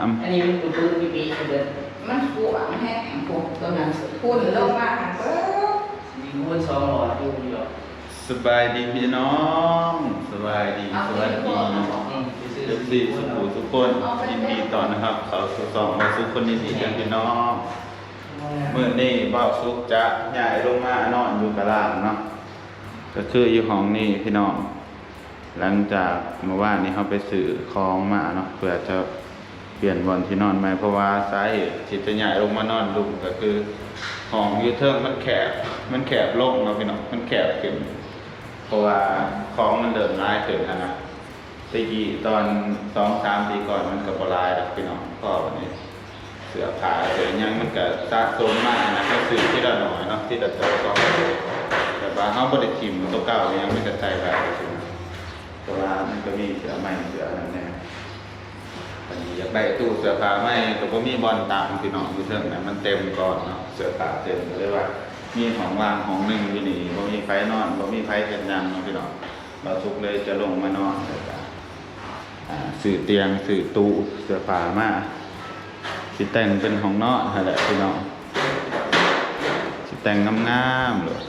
มันมองอะอืมอันนี้มันตัวปืนปีๆเด็ดมันขวางแห้งพวกตัวนั้นพุ่นลงมาหันเปิ้ลซิลิโคนสองหลอดอยู่อยู่หรอกสบายดีพี่น้องสบายดีสวัสดีอืมซื้อเอฟซิซีลิโคสุนเอาขุทุกคนยินดีต่อนนะครับเขาสุสองมาสุขคนดีๆกันพี่น้องเมื่อนี้บ่าวสุขจะย้ายลงมานอนอยู่กะล่างเนาะก็คืออยู่ห้องนี้พี่น้องหลังจากเมื่อวานนี้เขาไปซื้อของมาเนาะเพื่อจะ เปลี่ยนบอนที่นอนใหม่เพราะว่าสาเหตุที่จะย้ายลงมานอนลุมก็คือห้องยูเทิงมันแคบมันแคบลงเนาะพี่น้องมันแคบขึ้นเพราะว่าของมันเดินร้ายขึ้นนะตะกี้ตอนสองสามปีก่อนมันก็บลายแล้วพี่น้องก็วันนี้ เสือผ้าเสือยังมันก็สะสมมากนะก็ซื้อที่ละหน่อยเนาะที่ละโตก็แต่ว่าเขาบริจิมตัวเก่ายังไม่กระจายไปเพราะว่ามันก็มีเสือใหม่เสืออะไรเนี่ย อยากได้ตู้เสื้อผ้าใหมแต่ก็มีบอลตามพี่น้องอยู่เทิงนะมันเต็มก่อนเนาะเสื้อผ้าเต็มก็เลยว่า มีของวางของหนึ่งอยู่นี่บ่มีไฟนอนบ่มีไฟเห็นยังเนาะพี่น้องเราทุกเลยจะลงมานอนเลยจ้ะสื่อเตียงสื่อตู้เสื้อผ้ามาสิแต่งเป็นของนอนนั่นแหละพี่น้องสิแต่งงามๆเลย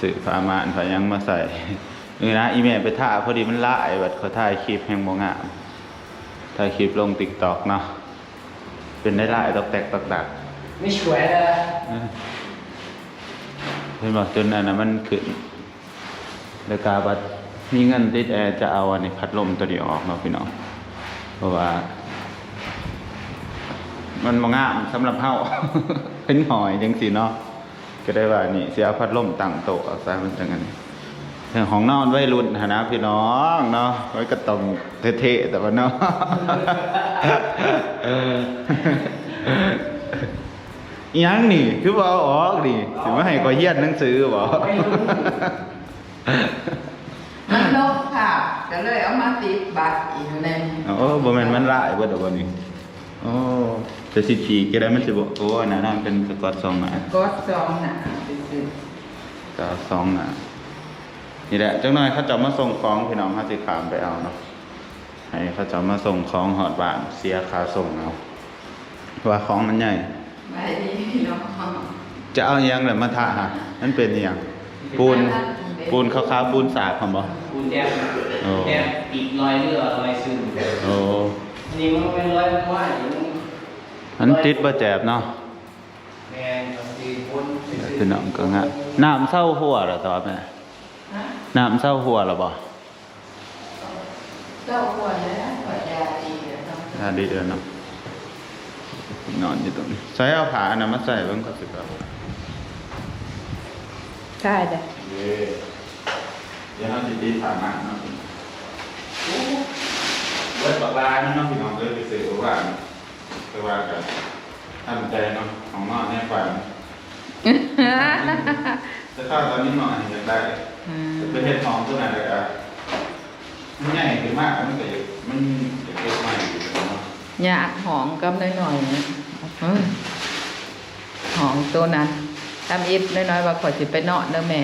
สื่อผ้ามานผ้ายังมาใส่นี่นะอีเมลไปถ่าพอดีมันละไอ้บัดเขาถ่ายคลิปแห่งบ่งาม ถ่ายคลิปลงติ๊กตอกเนาะเป็นได้หลายตอกแตกตอกดักไม่สวยเลยเออเห็นบอกจนอันนั้นมันขึ้นแล้วกาบัดมีเงินติดแอร์จะเอาอันนี้พัดลมตัวนี้ออกเนาะพี่น้องเพราะว่า มันมางามสำหรับเฮาเป็นหอยจังสิเนาะก็ได้ว่านี่เสียพัดลมตั้งโต๊ะเอาซะมันจังไง เรื่องของนอนไว้รุ่นหนนะพี่น้องเนาะไว้ก็ต้องเท่ๆแต่ว่าเนาะเอออิหยังนี่คือว่าเอาออกดิสิมาให้ก็เฮียนหนังสือบ่มันลบค่ะก็เลยเอามาติดบัตรอีกในโอ้บ่แม่นมันร้ายเบิดดอกบ่นี่โอ้จะสิฉีกก็ได้มันสิบ่โอ้อันนั้นนะเป็นสกอตซองนะกดซองหนาซื่อก็สองนะ นี่แหละจังหน่อยเขาจะมาส่งของพี่น้องเขาสิขามไปเอาเนาะให้เขาจะมาส่งของหอดบ้านเสียค่าส่งเอาว่าของมันใหญ่ๆไม่ดีเนาะจะเอาอิหยังแหละมาทาฮะมันเป็นอหยังปูนปูนขาวๆปูนสากคำบ่ปูนแดงโอ้แดงปีกลอยเรือลอยซึมโอ้อันนี้มันเป็นลอยมันว่าอยู่มันติดบ่แจบเนาะแมนบางทีปูนพี่น้องก็งะน้ำเศร้าหัวเหรอตอนแม่ฮะ น้ำเศร้าหัวเหรอบ่เจ้าควรแล้วขอยาดีเดี๋ยวต้องถ้าดีเด้อเนาะนอนอยู่ตรงนี้ใส่เอาผ้าอันนั้นมาใส่เบิ่งก็สิครับใช่จ้ะเย้เดี๋ยวเราจะดีฐานะเนาะเวิร์ดบอกลาเนาะพี่น้องเลยไปซื้อว่าไปว่ากันทำใจเนาะของนอนแน่ไปจะเข้าตอนนี้นอนอยากได้ อืมจะไปเฮ็ดทองตัวนั้นเลยอะมันใหญ่ขึ้นมากมันก็อยู่มันจะเก็บใหม่อยู่เนาะหยาดหอมกับน้อยๆนะเออหอมตัวนั้นทำอิบน้อยๆว่าขอยสิไปนอนเด้อแม่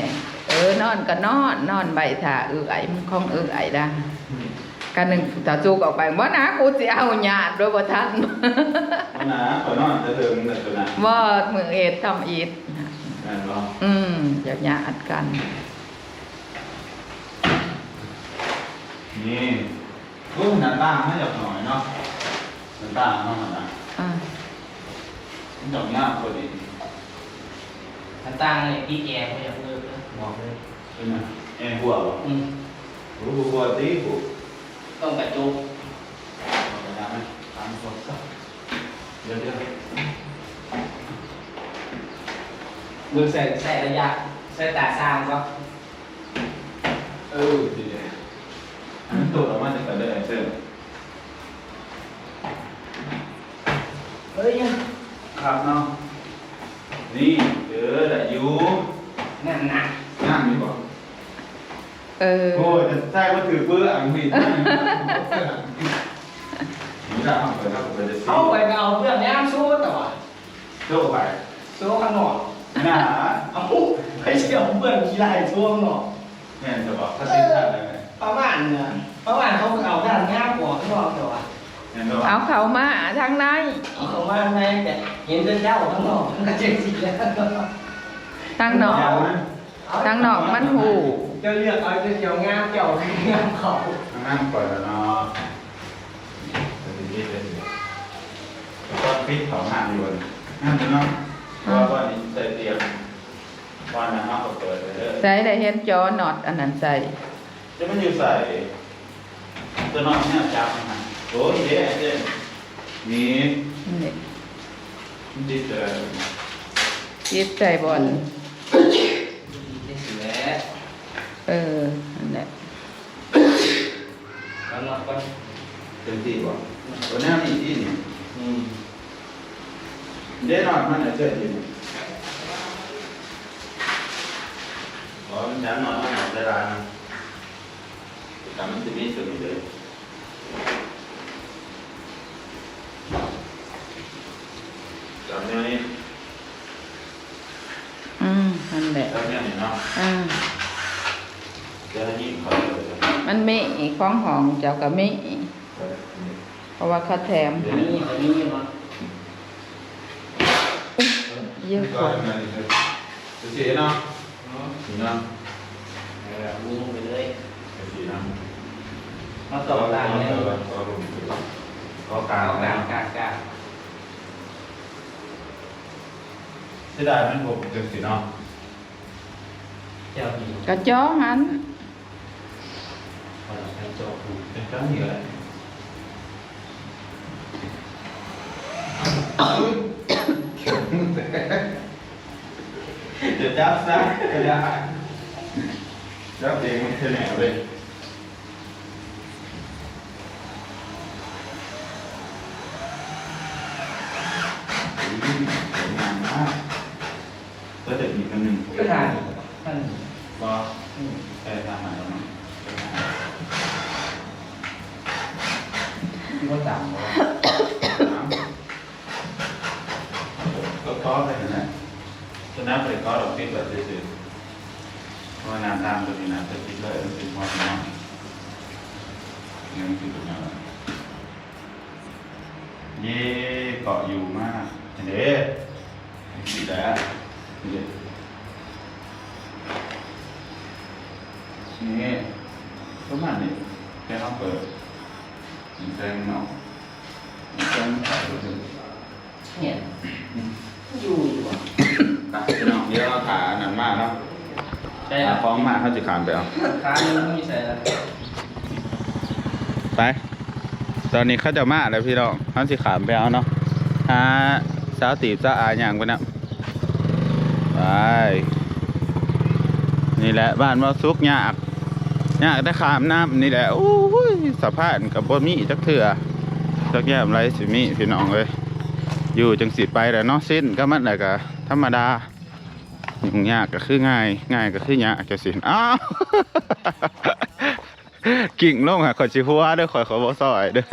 เออนอนก็นอนนอนใบถ่าเอื้อยมันคงเอื้อยได้กันหนึ่งถ้าจูกออกไปว่านะกูสิเอาหยาดด้วยบ่ทันเอานะขอนอนจะเถิงแต่ตัวนั้นว่ามือเอ็ดทำอิดแม่นบ่อืมอย่าหยาดกัน นี่โอ้หน้าต่างไม่หยอกหน่อยเนาะหน้าต่างเนาะมันนะอ่ามันหยอกยากพอดีถ้าตั้งเนี่ยพี่แกเขาอยากเลิกนะบอกเลยเป็นไงแอร์หัวบ่อืมรู้หัวตีหูต้องกระจุกเอาไปได้ไหมตามคนก็เดี๋ยวเดี๋ยวมือใส่ใส่ระยะใส่ตาสร้างก็เออดีเลย อันนั้นตัวเรามาจากไหนได้เสื้อเฮ้ยยังครับเนาะนี่เจอแต่อยู่นั่นนะงามดีบ่เออ โอ้ยแต่ใช่ว่าถือเปื้ออังผิดนี่ถ้าเอาไปถ้าผมไปจะซื้เอาไปก็เอาเพื่อนย่างสู้แต่ว่าโลกไปสู้ข้างนอกหนาเอาไปเชี่ยวเบื่อกีฬาช่วงหรอกแม่นจะบอกเขาติดท่าอะไรไหม ประมาณเนี่ยประมาณเขาเอาด้านง่าหัวข้างนอกเดี๋ยวอะแม่นจะบอกเอาเขามาทางในเอาเขามาในแต่เห็นเป็นเจ้าข้างนอกมันก็เจ๊งสิแล้วทางนอกทางนอกมันหูเจ้าเลือกเอาเจ้าเกี่ยวง่ามเกี่ยวง่ามเขานั่งก่อนแล้วเนาะจะดีดีเลยตอนฟิตเขาห้ามอยู่บนห้ามอยู่เนาะเพราะว่านี้ใส่เตียงวันนั้นเขาเปิดไปเลยใส่ได้เห็นจอน็อตอันนั้นใส่ จะมันอยู่ใส่ตัวนอนเนี่ยจับนะโอ้ยเจ๊เจ๊นี่นี่มันติดเลยยิบใส่บอลได้สิแล้วเออนั่นแหละแล้วนอนก่อนเต็มที่บ่วันนี้มีที่นี่อืมเด้นอนมันเฉยๆอยู่อ๋อมันจะนอนมันนอนได้ร้าน นะแต่มันจะมีส่วนนี้เลยจำเนี้ยนี้อืมนั่นแหละจำเนี้ยนี่เนาะอ่าจะให้ยิ่งเขาเลยมันมีของหองเจ้าก็มีเพราะว่าเขาแถมอันนี้อันนี้เนาะเยอะกก็ว่าทำงานอีกเลยสีเนาะสีเนาะเออมุงไปเลยสีเนาะ มาต่อต่างเลยก็กลางต่อต่างนะกากกากที่ได้มันผมจะสีเนาะ เจ้าดี กระจอหัน พอเราไปโจกู เป็นเจ้าเหนือเดี๋ยวจับซะก็ได้จับเองมันแค่ไหนเลยอืมสวยงามมากก็จะมีกัน หนึ่งก็ทานท่านก็อืมแค่ทำมาแล้วเนาะที่ว่าต่ำเลยก็ก็ไปนะจะนับไปก็เราคิดแบบซื่อๆเพราะว่านตามตัวนี้นะจะคิดเลยมันเป็นความน้อยนี่มันคือตัวนี้เย่เกาะอยู่มากเด้ดีแล้วเด้นี่ประมาณนี้แค่เราเปิดมันแซงเนาะมันแซงถ่ายรูป เนี่ยอยู่อยู่อะ ตัดพี่น้องเดี๋ยวเราถ่ายอันนั้นมากเนาะ ใช่ หา อะ ฟ้องมาเขาจะขามไปเอาค้านี่ไม่มีใส่แล้วไป ตอนนี้เขาจะมาแล้วพี่น้องเขาจะขามไปเอาเนาะหาสาวตีบสาวอาอย่างไปนะไปนี่แหละบ้านว่าซุกยากยากได้ขามน้ำนี่แหละโอ้ยสะพานกับบ่มีจักเถื่อจักแย่มไรสิมีพี่น้องเลยอยู่จังสิไปแต่เนาะสิ้นก็มันแหละก็ธรรมดา ยุ่งยากก็คือง่าย ง่ายก็คือยากจะสิอ้าวกิ่งลงหะขอยชิหัวเด้อขอยขอบ่ซอยเด้อ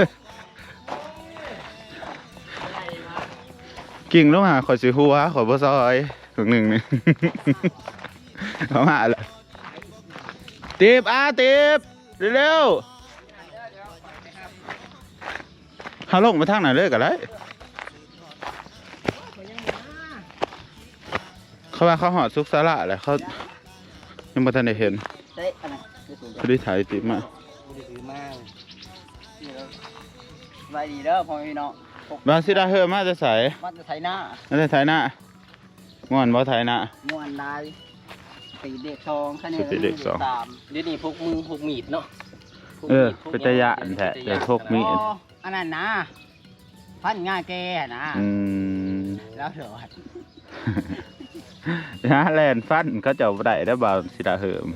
กิ่งลงหะขอยชิหัวขอยบ่ซอยถึงหนึ่งนี่เอามาละตีบอะตีบเร็วๆเขาลงมาทางไหนเลยกันเลย เขาว่าเขาหอดซุกสาระแหละเขายังไม่ทันได้เห็นเฮ้ยอันนั้นไม่ถูกเขาได้ถ่ายติบมาไม่ถือมากสบายดีเด้อพ่อพี่น้องบาสิดาเฮอมาจะใส่มันจะไถหน้าน่าจะถ่ายหน้าม่วนบ่ถ่ายหน้า ม่วนลายตีเด็กสองคะแนนตีเด็กสอง ตามเดี๋ยวนี้พกมือพกมีดเนาะพกเออมีดพกเป็นตะยะอันแท้เดี๋ยวพกมีดโอ้อันนั้นนะพันง่าแกนะอืมแล้วเถอะฮะแลนฟันเขาเจ้าบ่ได้ได้อบ่าวสิดาเฮิม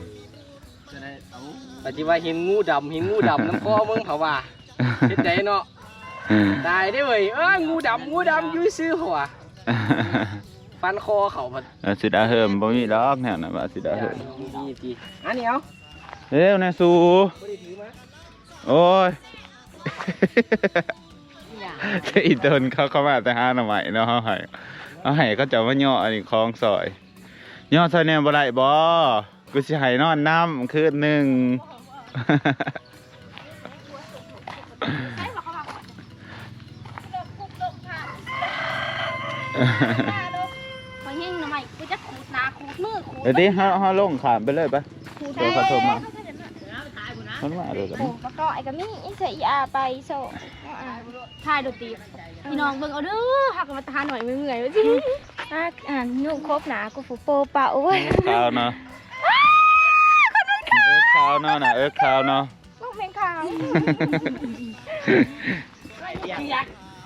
จะได้เอาปฏิว่าเห็นงูดำเห็นงูดำน้ำคอมึงเขาว่าเห็นใจเนาะตายได้เว้ยเอ้ยงูดำงูดำอยุ่ยซื้อหัวฟันคอเขาพัดเออสิดาเฮิมบ่มีดอกแนวน่ะบ่าวสิดาเฮิมดีดีอันนี้เอาเร็วนะสูไม่ได้ถือมาโอ้ยอย่างอีตนเขาเข้ามาแต่หาหน่อไม้เนาะเฮาให้ เอาให้ก็จะมาย่ออันนี้คล้องซอยย่อซอยแนวบ่ได้บ่กูสิให้นอนน้ำคืนหนึ่งพอเฮงหน่อยกูจะขูดหนาขูดมือขูดเดี๋ยวนี้เฮาเฮาลงขามไปเลยปะขูดเดี๋ยวเขาโทรมา มันว่าเลยกันโอ้ปะกอไอ้กะมี่อินเสียอาไปโซ่ถ่ายดนตรีพี่น้องเบิ่งเอาเด้อหักมาตาหน่อยเมื่อยๆว่าสิอะอ่านนุ่งครบหนากูฟูโปเป่าเว้ยขาวเนาะเอิร์กขาวเนาะน่ะเอิร์กขาวเนาะลูกเพลงขาว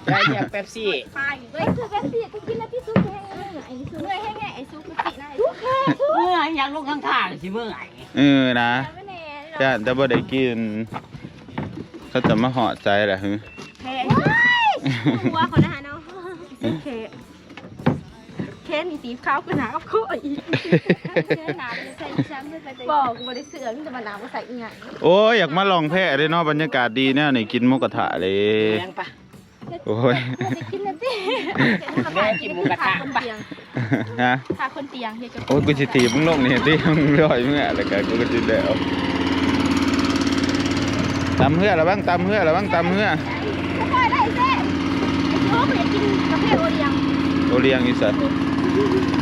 ได้เรียกเป๊ปซี่ไปเว้ยคือแบบเสียกูกินแล้วที่ซุปแห้งไอ้ซุปเลยแห้งไอ้ซุปกูตินะไอ้ซุปแห้งซุปเมื่อยอยากลงข้างทางสิเมื่อยเออนะ ไม่แน่จ้าบ่ได้กินเขาจะมาเหาะใจแหละฮึแพ้หัวเขานะฮะเนาะเคเคมีสีขาวคือหนากับโคอีกหนาใส่ช้ำบอกกูไม่ได้เสือมันจะมาหนาวก็ใส่อีกอย่างโอ้ยอยากมาลองแพะเลยเนาะบรรยากาศดีแน่นี่กินมุกกระทะเลยเลี้ยงปะโอ้ยกินนะสิแม่กินหมูกระทะคนปะเตียงฮะพาคนเตียงเฮียจะโอ้ยกูสิถีมึงลงเนี่ที่มึงลอยมึงอะแล้วก็กูก็สิแล้ว ตำเหือระวังตำเหือระวังตำเหือไม่ค่อยได้เซ่ไอ้ชิวเขาอยากกินกาแฟโอเลี้ยงโอเลี้ยงอีสัตว์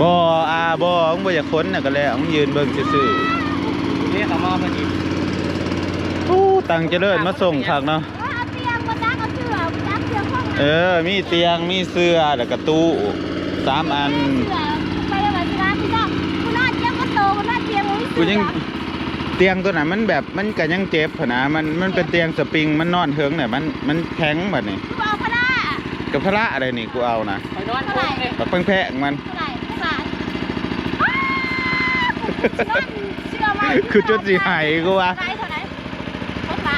บ่อาบ่มึงบ่อยากค้นน่ะก็แล้วมึงยืนเบิ่งซื่อเรียกเขามาพอดีๆอู้ตังเจริญมาส่งคักเนาะเอาเตียงมาจ้างเอาเสือมาจ้างเตียงห้องเออ มีเตียงมีเสื้อแล้วก็ตู้สามอันเสือไปเลยมาจ้างพี่น้องคุณนอนเตียงก็โตคุณนอนเตียงมันไม่เสืกูยังเตียงตัวนั้นมันแบบมันก็ยังเจ็บหั้นนะมันมันเป็นเตียงสปริงมันนอนเฮิงเนี่ยมันมันแข็งแบบนี้กูเอาพระกับพระอะไรนี่กูเอานะไปนอนคุกเลยกับแพงๆมันเท่าไหร่เท่าไหร่เชื่อไหมคือจุดสีหายกูว่าได้เท่าไหร่เท่าไหร่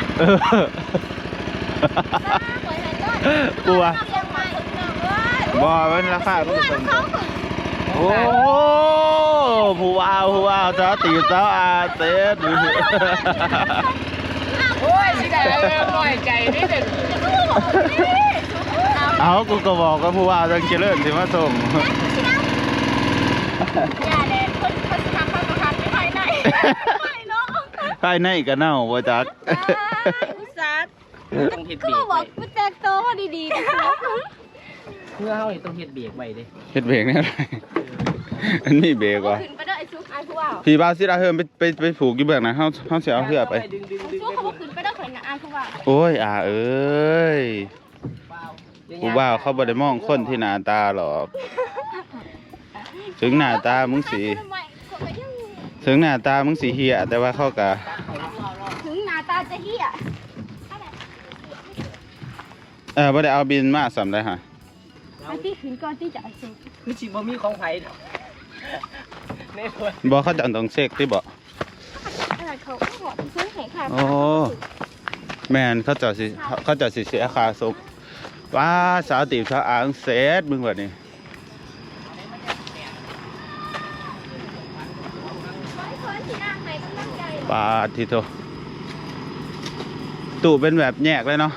เออกลัวบอมันราคาต้องเป็น โอ้ผู้ว่าวผู้ว่าวเจ้าตีเจ้าอาเต็ดโอ้ยสิได้เริ่มน้อยใจนิดหนึ่งเอากูก็บอกว่าผู้ว่าวจังเจริญสิมาส่งอย่าเลยคนคนทำความสำคัญไม่ภายในไม่เนาะภายในก็เน่าบ่จักอุตส่าห์ต้องเฮ็ดก็เบรกบอกไว้กูแจกโตมาดีๆนะเพื่อเฮานี่ต้องเฮ็ดเบรกไว้เด้เฮ็ดเบรกแนี่ อะไรอันนี้เบรกว่ะขึ้นไปเด้อไอ้ซุกไอ้ผู้ว่าพี่บ้าวสิเราเฮิมไปไปไปผูกอยู่เบื้องนะเฮาเฮาสิเอาเหือไป ดึงดึงไอ้ดึงซุกเขาบอกขึ้นไปเด้อข่อยนะไอ้ผู้ว่าโอ้ยอ่าเอ้ยผู้บ่าวเขาบ่ได้มองคนที่หน้าตาหรอก ถึงหน้าตามึงสิทำไมเขาก็ยังถึงหน้าตามึงสิเฮียแต่ว่าเขาก็ถึงหน้าตาจะเหี้ยเออบ่ได้เอาบินมาสำได้ฮะไอ้ที่ขึ้นก่อนที่จะไอ้ซุกคือสิบ่มีของไผดอกแน่นอน บ่เขาจะต้องเซ็กที่บ่อะไรเขาก็บอกซุกแข็งขาโอ้แม่นเขาเจะสิเขาเจะสิเสียค่าสุกว้าสาวตีบสาวอ่างเสร็จมึงว่านี่คนที่นั่งไหนต้องนั่งใจปาดทีโตตู้เป็นแบบแยกเลยเนาะ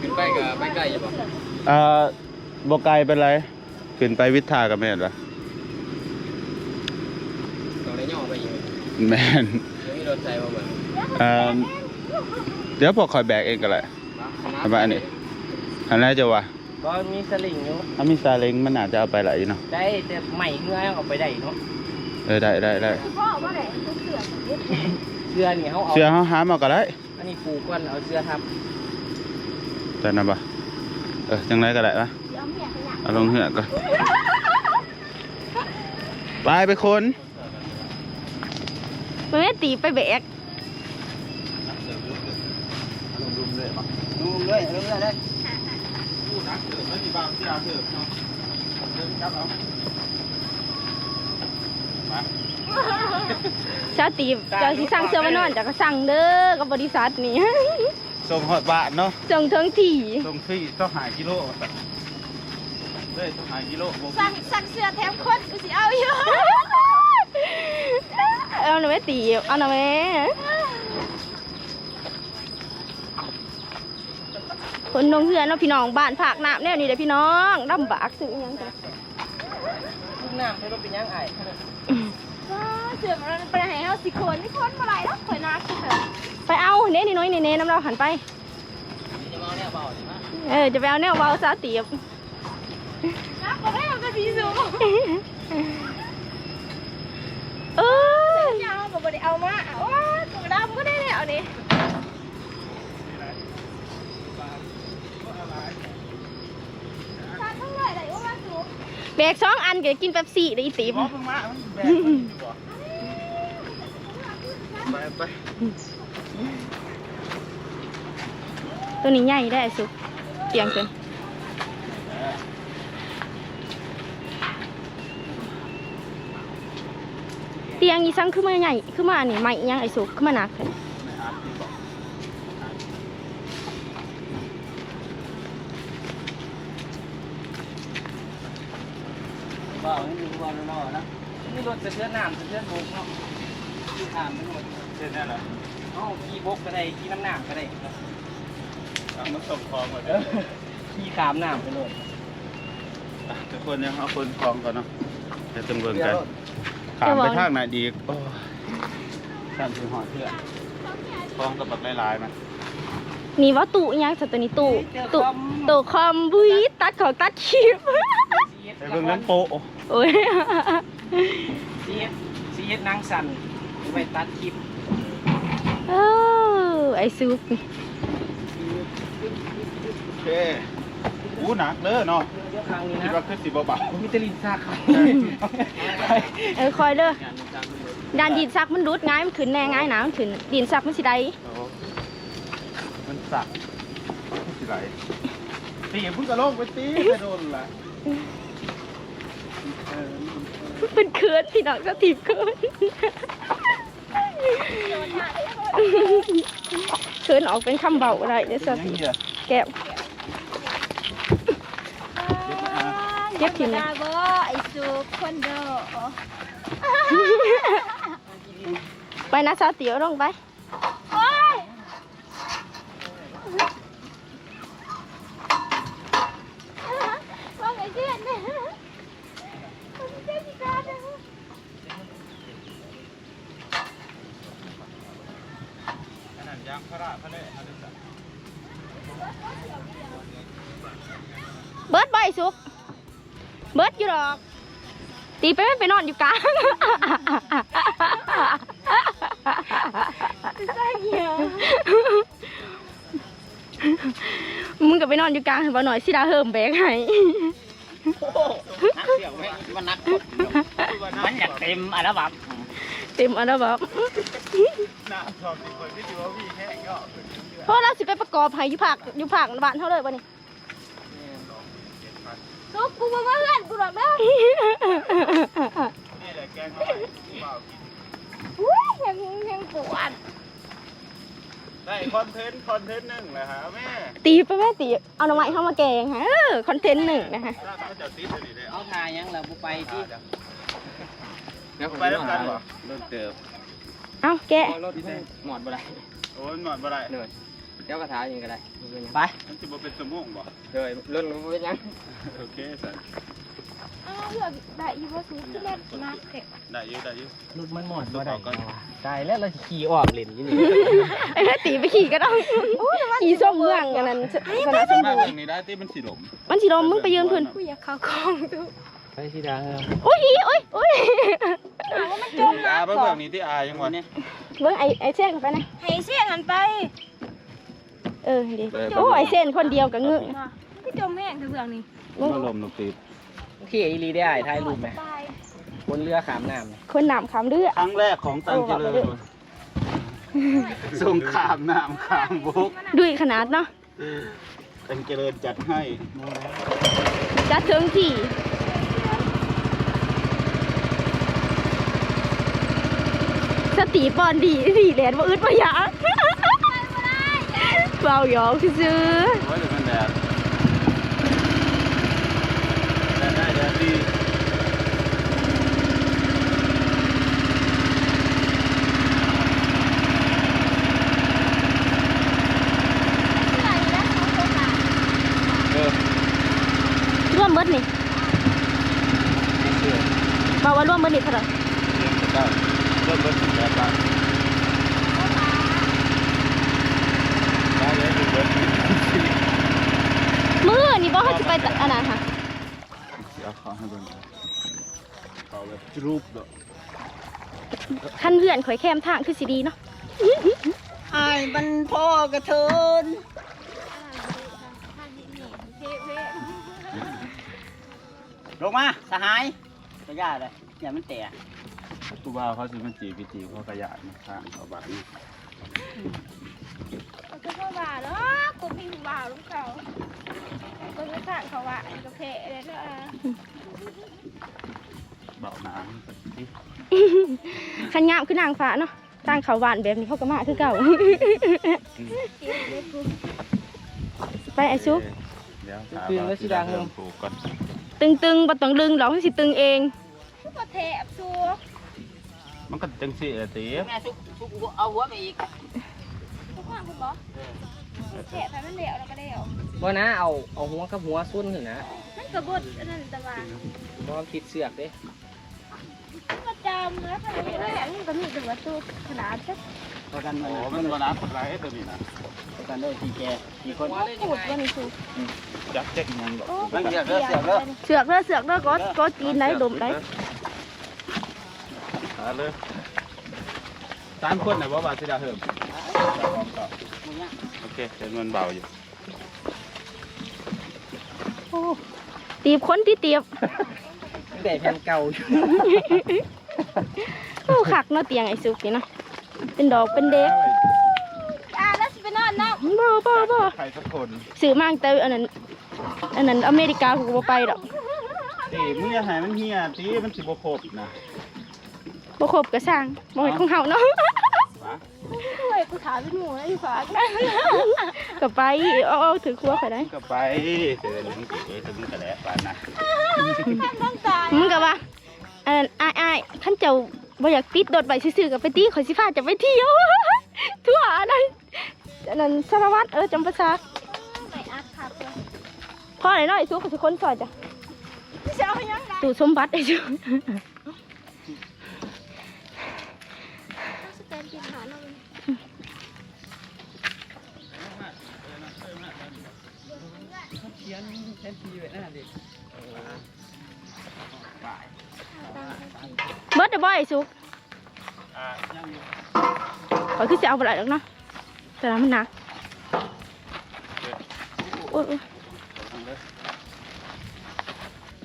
ขึ้นไปก็ไปไกลอยู่บ่เอ่อบ่ไกลเป็นไร ขึ้นไปวิทากับแม่นปะ ต้องได้ย่อไปอยู่ แม่นยังมีรถใส่บ่เบิ่งเอ่อเดี๋ยวพอคอยแบกเองก็แหละทำไมอันนี้อันแรกจะว่าก็มีสลิงอยู่ถ้ามีซาเล้งมันอาจจะเอาไปไหลายอยู่เนาะได้แต่ใหม่เงื่อเอาไปได้เนาะเออได้ได้ได้พ่อว่าไหนซุกเสือเสื้อนี่เขาเอาเสื้อเขาหามาก็ได้อันนี้ปูก่อนเอาเสื้อทับแต่นะบ่เออจังไรก็ได้ปะเดี๋ยวเมียขยะเอาลงเหือกก่อนไปไปคน ไม่ได้ตีไปแบกดูเลยดูเลยเลยชาตีเจ้าสิสั่งเสื้อมานอนจากก็สั่งเด้อกับบริษัทนี่ส่งหอดบาทเนาะจงเทิงที่ส่งฟรีต้องหากิโลเลยต้องหากิโลบ่สั่งสั่งเสื้อแถมคนกูสิเอาอยู่ เอาหน่อยแม่ตีเอาหน่อยแม่คนนงเฮือนเนาะพี่น้องบ้านภาคน้ำแนวนี้เด้อพี่น้องลำบากซื้ออิหยังจ้ะลูกน้ำให้รถเป็นยังไงว้าเสือมันไปไหนเอาสิคนนี่คนเมื่อไหร่แล้วข่อยนักไปเอาเน้นี่น้อยนี่เน้น้ำเราหันไปจะมาเนี่ยเบาดิมาเออจะไปเอาแนวเบาซาเตียบนักกว่าแม่มันก็สีสูงเออ ยาวแบบบ่ได้เอามาเอาว่าตัวดำก็ได้เนี่ยเอาดิแบกสองอันก็กินเป๊ปซี่ได้อีติ๋มไปไปตัวนี้ใหญ่ได้สุกเตียงเกิน เตียงอีสังขึ้นมาใหญ่ขึ้นมานี่ไม่ยังไอ้สุกขึ้นมาหนักเลยไม่อาบดีบ่เบานี่ดูว่าเนาะนะนี่รถสะเทือนน้ำสะเทือนบกเนาะขี่ขามเป็นรถเช่นนั่นแหละเอ้าขี่บกก็ได้ขี่น้ำน้ำก็ได้เอามาส่งของก่อนเอเด้ออขี่ขามน้ำไปเลยอะทุกคนยังเอาคนของก่อนเนาะไปตำรวจเดี๋กัยนว ขามไปทางไหนดีโอ้ตามถึงหอดเพื่อนของกับแบบหลายๆมันนี่ว่าตู้อีหยังสัตว์ตัวนี้ตู้ตู้ตู้คอมบุยตัดของตัดคลิปไปเบิ่งนั้นโปะโอ้ยซีเอสซีเอสนางสันไปตัดคลิปเออไอ้ซุปโอเค อู้หนักเด้อเนาะเดี๋ยวครั้งนี้คิดนะว่าคือสิบ่บาทมิตลินซาเขาเออคอยเด้อดานดินซักมันรุดง่ายมันขึ้นแน่ง่ายหนามันขึ้นดินซักมันสิได้โอ้มันสักสิไหลตีเพิ่งกระโลกไปตีไปโดนละเออเป็นเคิร์ดพี่น้องก็ถีบเคิร์ดเคิร์ดออกเป็นคำเบาอะไรเดี๋ยวสยังติเหี้ย แก้ว เก็บทิ้ง ได้บ่ไอ้สุกคนเด้อ ไปนะสาวเตี๋ยวลงไป โอ้ยว่าไงเพื่อนเนี่ยมันเจ็บอีกแล้วนะ ขนาดยางพาราพะเละอะไรสัก เบิร์ดใบสุก เบิร์ดอยู่หรอก ตีไปไม่ไปนอนอยู่กลางมึงก็ไปนอนอยู่กลางเห็นบ่หน่อยสิดาเฮิมแบกให้นักเสี่ยวไหมมันนักมันอยากเต็มอัลบั้มเต็มอันแล้วบอกหน้าชอบที่คนที่ดูว่าพี่แค่ก็เพราะเราสิไปประกอบให้อยู่ภาคอยู่ภาคบ้านเท่าเลยบ่นี่สุ กกูมาว่าเพื่อนกูหรอกเด้อนี่แหละแกงเขาไปเปล่ากินอุ้ยยังยังปวดได้คอนเทนต์คอนเทนต์หนึ่งเลยฮะแม่ตีไปแม่ตีเอาหน่อไม้เข้ามาแกงฮะเออคอนเทนต์หนึ่งนะคะถ้าเขาจะติดเลยนี่ได้เอาทายังล่ะบุไปที่ไปแล้วกันเหรอเริ่มเติบเอาแกะ รถหมอดบ่ได้โอ้ยหนอนบ่ได้ เลย เดี๋ยวกระถายังก็ได้ไปมันจะบ่เป็นสมองบ่เลยรถรู้เป็นยังโอเคสันอ้าวเลือกได้อีบ่สุกที่เล่นมากเด็กได้อยู่ได้อยู่รถมันหมอดบ่ได้ตายแล้วเราขี่ออกเล่นอยู่นี่ไอ้แม่ตีไปขี่ก็ได้ขี่ส้มเมืองกันนั้นสนามสมมาบูรตรณ์งนี้ได้ที่มันสีหลมมันสิลมมึงไปยืนเพื้นกูอยากเข้ากองดูไปสิดาโอ้ยอีโอ้ยโอ้ยอาเบื้องนี้ที่อายังวะเนี่ยเบิ่งไอ้ไอ้เส้นไปนะให้เสียงกันไปเออดีโอ้ไอ้เส้นคนเดียวกับเงือกพี่จมแม่งเบื้องนี้มาลมนกตีโอเคอีลีได้ถ่ายรูปไหมไปบนเรือขามน้ำคนหนามขามเรือครั้งแรกของตังเจริญสงครามน้ำขามบุกด้วยขนาดเนาะตังเจริญจัดให้จัดเทิงที่สติปอนดีดีแลนบ่อึดบ่อยาก เบาหยอกซื้อโอ้ยเดี๋นแดดแดดได้แดดดีร่วมเบิดนี่บอกว่าร่วมเบิดนี่เท่าไหร่ร่วมเบิดแปดบาท อนี่บ่เขาสิไปตะอันนั้นค่ะเอาขอให้เบิ่งเอาแบบรูปเด้อคันเพื่อนข่อยแคมทางคือสิดีเนาะไอ้ายมันพ่อกระเทินลงมาสหายก็ย่าเลยอย่ามันแตกกูบ่าวเขาสิมันจีบพี่จีบเขากระยาดนะข้างเขาบัดนี้ ก็เข้าบ่าแล้วกูมีบ่าวลูกเขาก็ไม่สั่งเขาว่าโอเคเลยเด้อเบาหนาสักทีคันงามคือนางฟ้าเนาะตั้งเขาหวานแบบนี้เขาก็มาคือเก่า ไปไอ้ซุกเดี๋ยวถามว่าสิได้เริ่มปลูกก่อนตึงๆบ่ต้องลึงหรอกให้สิตึงเองก็แทบซัวมันก็จังสิอะติแม่ซุกซุกเอาหัวไปอีกทุกคนคุณบอก แทบให้มันเดี่ยวแล้วก็เดี่ยวบ่นะเอาเอาหัวกับหัวซุ่นถึงนะนั่นกระบดอันนั้นแต่ว่าบ่คิดเสือกเด้ก็จำแล้วขนาดนี้แล้วนี่ก็มีแต่ว่าตัวขนาดสักพอกันโอ้มันมันบ่น้ำปลาตัวนี้นะพอกันได้ทีแกกี่คนหัวเล่นปูยังดไงวันนี้คือจักเจ๊กยังบ่โอ้มันเสือกเด้อเสือกเด้อเสือกเด้อเสือกเด้อก็ก็ตีนไหนดมไหนหาเลยสามคนน่ะบ่ว่าสิได้เพิ่มโอ เคเดี๋ยวมันเบาอยู่ตีบคนที่เตียบแต่แผ่นเก่าอยู่โอ้คักเนาะเตียงไอ้ซุกนี่เนาะเป็นดอกเป็นเด็กอ่าแล้วสิไปนอนเนาะบ่บ่บ่ใครสักคนซื้อมาตั้งแต่อันนั้นอันนั้นอเมริกากูก็บ่ไปดอกตีมึงอย่าให้มันเฮียตีมันสิบ่ครบนะบ่ครบก็สร้างบ่ให้ของเฮาเนาะ วะโอ้ยกูถามเป็นหมูไอ้ฝากนะก็ไปเอาเอาถือครัวไปได้ก็ไปเดี๋ยวมึงสิเอ้ยถึงกระแลปานนะต้องตายมึงก็ว่าอันนั้นอ้ายอ้ายคันเจ้าบ่อยากติดโดดไปซื่อๆก็ไปตีข่อยสิพาจะไปเที่ยวทั่วอันนั้นอันนั้นสารวัตรเออจำปาสักไม่อัดขาดเลยพ่อไหนน้อยสู้กับสิคนซอยจ้ะจะเอายังไง ตู่สมบัติไอ้จูสแตนกินหาหน่อย เขียน แทนทีไว้หน้าเด็กเบิดเดบ่ไอ้สุกอ่ายังอยู่ข่อยคือสิเอาบ่ได้ดอกเนาะแต่ละมันหนักโอ้ยโอ้ยทางเลย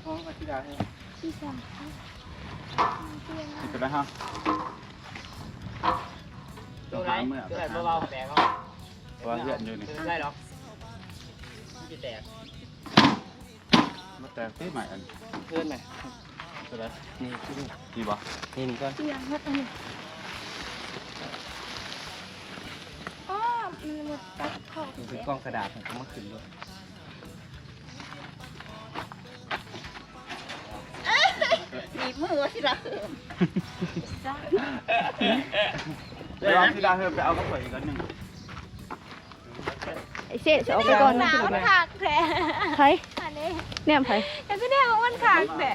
อ๋อมาที่ดาเองที่สามสิไปแล้วฮะตัวไหนตัวไหนเบาๆแตกเขาว่าเฮือนอยู่นี่ได้หรอกพี่แตกมา แต่ที่ใหม่อันเพื่อนไหมตัวไหนนี่ที่นี่นี่บ่นี่นี่ก่อนเตียงวัดอันนี้อ๋อมันหมดตัดขอบนี่เสีคือยกล้องกระดาษผมมาขึ้นด้วยมีมือที่ละเดี๋ยวเอาที่ดาเฮือนไปเอากระเป๋าอีกอันหนึงไอ้เสะจะเอาไปก่อนหนะนาว มันขาดแผลไผอันนี้แนมไผแต่ก็เนี่ยมันขาดแผล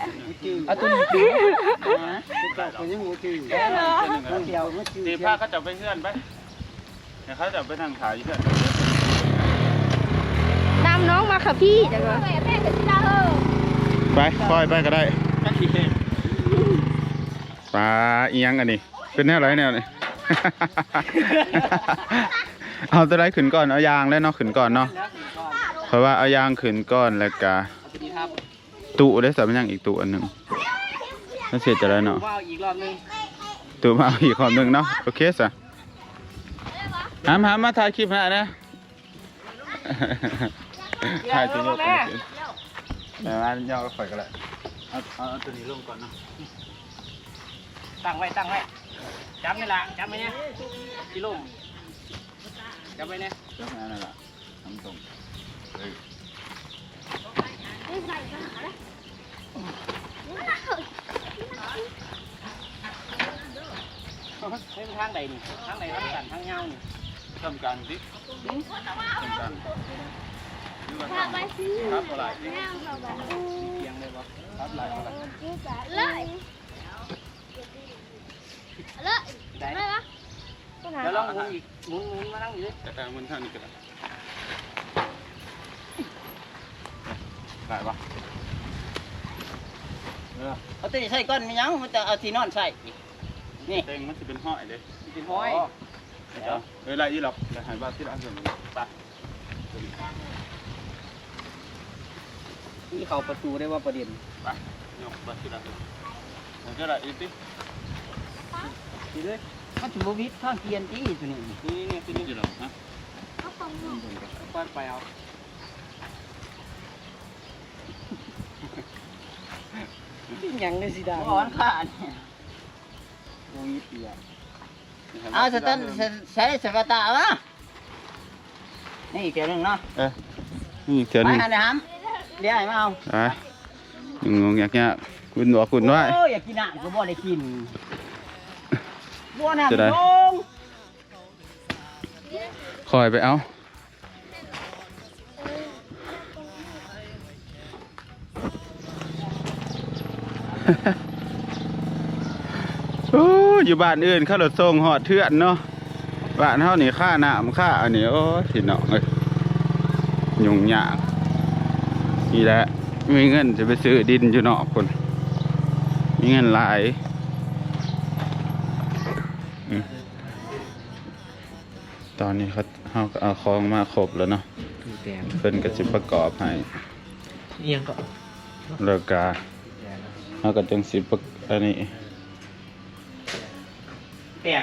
เอาตัวนี้ขึ้นคนยังหัวจืดเออเหรอมันเดียวมันจืดตีผ้าเขาจะไปเฮือนไปเดี๋ยวเขาจะไปนั่งขายอยู่เฮือนตามน้องมาค่ะพี่จังว่าแม่แม่กับที่ดาเออไปปล่อยไปก็ได้ปลาเอียงอันนี้ เป็นแนวไรแนวนี่เอาตัวไรขึ้นก่อนเอายางแล้วเนาะขึ้นก่อนเนาะเพราะว่าเอายางขึ้นก่อนแล้วก็เอา ตัวนี้ครับตุได้สับยังอีกตุอันหนึ่งนั่นเสียจะได้เนาะว่าเอาอีกรอบนึงตุมาเอาอีกคนหนึ่งเนาะโอเคสะหามหามมาถ่ายคลิปให้นะถ่ายตัวโยกกันสิแต่ว่าย่อก็ข่อยก็แล้วเอาเอาเอาตัวนี้ลงก่อนเนาะตั้งไว้ตั้งไว้จำนี่ละจำไว้เนี่ยที่ลุ่มจำไว้เนี่ยเจ้าแม่นั่นแหละทำตรงเฮ้ยไม่ เป็นทางใดนี่ทางใดทางสันทางเงานี่ทำการสิทำการหรือว่าพาไปทำครับอะไรแม่เขาแบบเลยเลยได้ไม่ละก็หาเดี๋ยวลองหมุนอีกหมุนหมุนมานั่งอยู่ดิแต่แต่มันท่านี้ก็ได้ได้ปะ เอาตีใส่ก้อนมีหยังมันจะเอาที่นอนใส่นี่เต็งมันจะเป็นห้อยเลยกินห้อย เดี๋ยวเวลาอีหลอกจะหายบ้าที่ร้านเสริมไปนี่เข้าประตูได้ว่าประเด็นไปยกบ้าที่ร้านเสริมมันก็ได้อีกทีนี่เลยมันถือวิทย์ข้างเกียนที่ตัวนี้นี่นี่ที่นี่จีหรอฮะป้อนไปเอา ยังเลยสิดาอ่อนขาเนี่ยวิทย์เดียวเอาสตันใช้สวัสดิ์วะนี่อีกเกี่ยวหนึงเนาะเออนี่เถื่อนไปนี่หาในห้ำเดี๋ยวให้มาเอาไปงงๆอยากเนี่ยคุณบอกคุณว่า โอ้ยอยากกินน้ำก็บ่ได้กินบัวน้ำจะได้ ลงคอยไปเอา โอ้อยู่บ้านอื่นเข้ารถส่งหอดเทือนเนาะบ้านเฮานี่ค่าน้ำค่าอันนี้โอ้ยพี่น้องเอ้ยยุ่งยากนี่แหละมีเงินจะไปซื้อดินอยู่นอกคน มีเงินหลายอืมตอนนี้เขาเฮาก็เอาของมาครบแล้วเนาะแดงเพิ่นก็สิประกอบให้เอียงก็แล้วก็ เฮาก็จังสิบอันนี้แตก